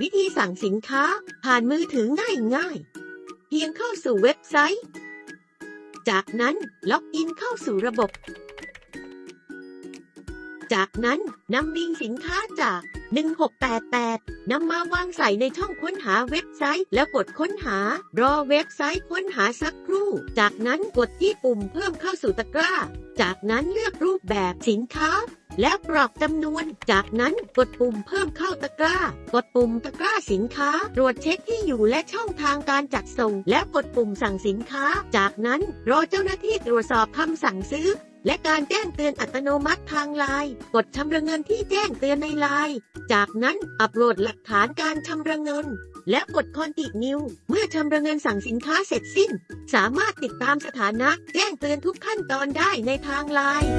วิธีสั่งสินค้าผ่านมือถือง่ายง่ายเพียงเข้าสู่เว็บไซต์ จากนั้นล็อกอินเข้าสู่ระบบ จากนั้นนำลิงก์สินค้าจาก 1688นำมาวางใส่ในช่องค้นหาเว็บไซต์ แล้วกดค้นหา รอเว็บไซต์ค้นหาสักครู่ จากนั้นกดที่ปุ่มเพิ่มเข้าสู่ตะกร้า จากนั้นเลือกรูปแบบสินค้า และกรอกจำนวน จากนั้นกดปุ่มเพิ่มเข้าตะกร้า กดปุ่มตะกร้าสินค้า ตรวจเช็คที่อยู่และช่องทางการจัดส่ง และกดปุ่มสั่งสินค้า จากนั้นรอเจ้าหน้าที่ตรวจสอบคำสั่งซื้อ และการแจ้งเตือนอัตโนมัติทางไลน์ กดชำระเงินที่แจ้งเตือนในไลน์ จากนั้นอัปโหลดหลักฐานการชำระเงิน และกดคอนตินิว เมื่อชำระเงินสั่งสินค้าเสร็จสิ้น สามารถติดตามสถานะ แจ้งเตือนทุกขั้นตอนได้ในทางไลน์